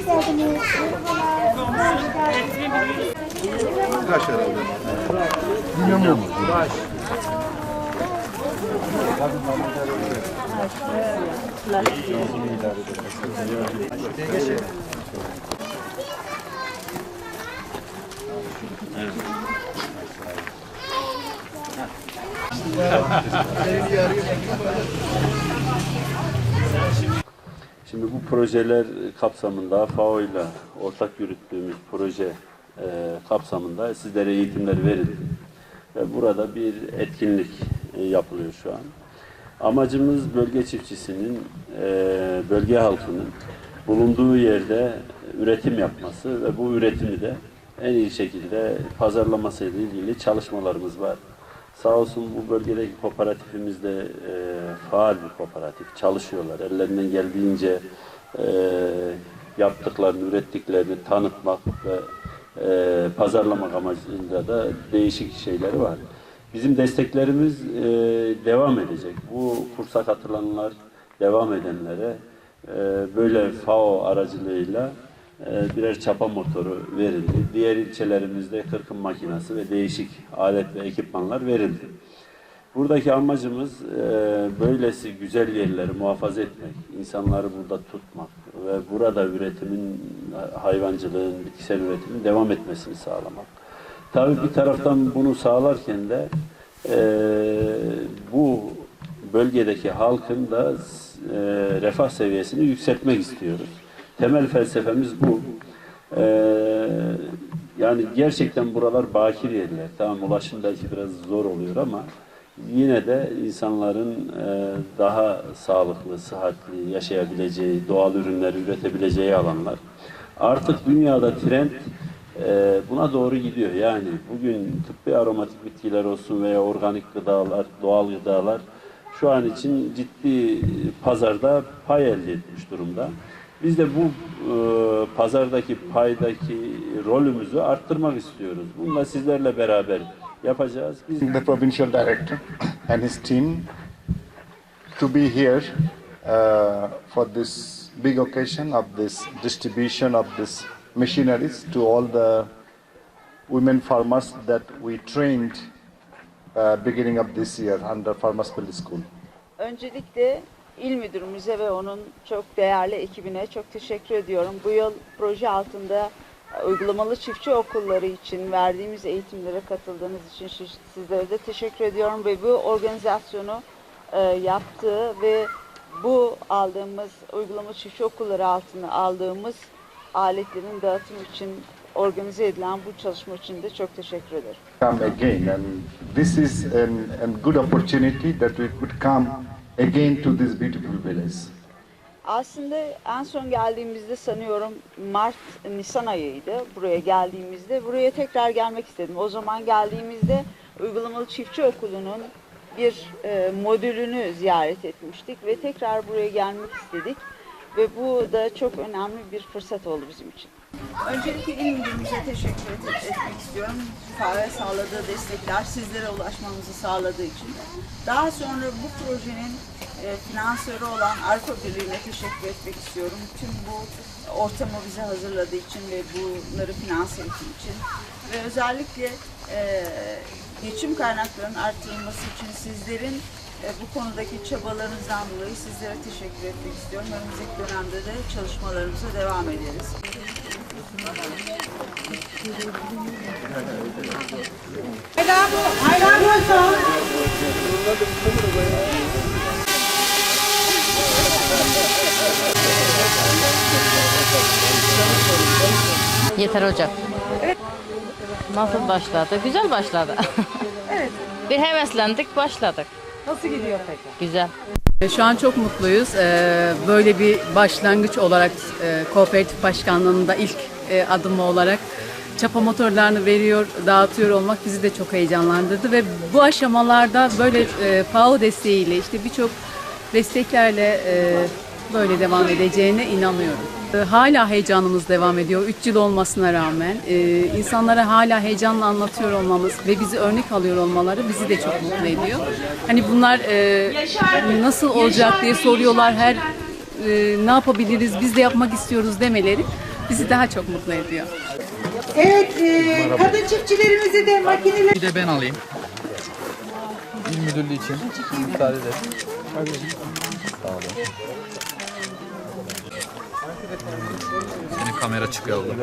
Hoş geldiniz. Merhabalar. Hoş geldiniz. Kaç herhalde? Şimdi bu projeler kapsamında FAO ile ortak yürüttüğümüz proje e, kapsamında sizlere eğitimler verildi. Ve burada bir etkinlik e, yapılıyor şu an. Amacımız bölge çiftçisinin, e, bölge halkının bulunduğu yerde üretim yapması ve bu üretimi de en iyi şekilde pazarlaması ile ilgili çalışmalarımız var. Sağ olsun bu bölgedeki kooperatifimiz de e, faal bir kooperatif. Çalışıyorlar. Ellerinden geldiğince e, yaptıklarını, ürettiklerini tanıtmak ve e, pazarlamak amacıyla da değişik şeyleri var. Bizim desteklerimiz e, devam edecek. Bu kursa katılanlar, devam edenlere e, böyle FAO aracılığıyla birer çapa motoru verildi. Diğer ilçelerimizde kırkım makinesi ve değişik alet ve ekipmanlar verildi. Buradaki amacımız e, böylesi güzel yerleri muhafaza etmek, insanları burada tutmak ve burada üretimin, hayvancılığın, bitkisel üretimin devam etmesini sağlamak. Tabii bir taraftan bunu sağlarken de e, bu bölgedeki halkın da e, refah seviyesini yükseltmek istiyoruz. Temel felsefemiz bu. E, yani gerçekten buralar bakir yerler. Tamam ulaşım belki biraz zor oluyor ama yine de insanların e, daha sağlıklı, sıhhatli yaşayabileceği, doğal ürünleri üretebileceği alanlar. Artık dünyada trend e, buna doğru gidiyor. Yani bugün tıbbi aromatik bitkiler olsun veya organik gıdalar, doğal gıdalar şu an için ciddi pazarda pay elde etmiş durumda. Biz de bu e, pazardaki paydaki rolümüzü arttırmak istiyoruz. Bunu da sizlerle beraber yapacağız. Biz The provincial director and his team to be here uh, for this big occasion of this distribution of this machineries to all the women farmers that we trained uh, beginning of this year under Farmers Village School. Öncelikle il müdürümüze ve onun çok değerli ekibine çok teşekkür ediyorum. Bu yıl proje altında uygulamalı çiftçi okulları için verdiğimiz eğitimlere katıldığınız için siz- sizlere de teşekkür ediyorum ve bu organizasyonu e, yaptığı ve bu aldığımız uygulama çiftçi okulları altına aldığımız aletlerin dağıtım için organize edilen bu çalışma için de çok teşekkür ederim. Come again, and this is an, an good opportunity that we could come again to this beautiful village. Aslında en son geldiğimizde sanıyorum Mart, Nisan ayıydı. Buraya geldiğimizde. Buraya tekrar gelmek istedim. O zaman geldiğimizde uygulamalı çiftçi okulunun bir e, modülünü ziyaret etmiştik ve tekrar buraya gelmek istedik. Ve bu da çok önemli bir fırsat oldu bizim için. Öncelikle il müdürümüze teşekkür et- etmek istiyorum. FAO'ya sağladığı destekler sizlere ulaşmamızı sağladığı için. Daha sonra bu projenin e, finansörü olan Arpa Birliği'ne teşekkür etmek istiyorum. Tüm bu ortamı bize hazırladığı için ve bunları finanse ettiği için. Ve özellikle e, geçim kaynaklarının arttırılması için sizlerin bu konudaki çabalarınızdan dolayı sizlere teşekkür etmek istiyorum. Önümüzdeki dönemde de çalışmalarımıza devam ederiz. Yeter hocam. Nasıl başladı? Güzel başladı. Evet. Bir heveslendik, başladık. Nasıl gidiyor peki? Güzel. Şu an çok mutluyuz. Ee, Böyle bir başlangıç olarak e, kooperatif başkanlığında ilk e, adımı olarak çapa motorlarını veriyor, dağıtıyor olmak bizi de çok heyecanlandırdı ve bu aşamalarda böyle e, FAO desteğiyle işte birçok desteklerle e, böyle devam edeceğine inanıyorum. E, Hala heyecanımız devam ediyor. 3 yıl olmasına rağmen e, insanlara hala heyecanla anlatıyor olmamız ve bizi örnek alıyor olmaları bizi de çok mutlu ediyor. Hani bunlar e, nasıl olacak diye soruyorlar her e, ne yapabiliriz, biz de yapmak istiyoruz demeleri bizi daha çok mutlu ediyor. Evet, e, kadın çiftçilerimizi de makineler... Bir de ben alayım. İl müdürlüğü için. Müsaade eder. Sağ olun. Senin kamera çıkıyor abla.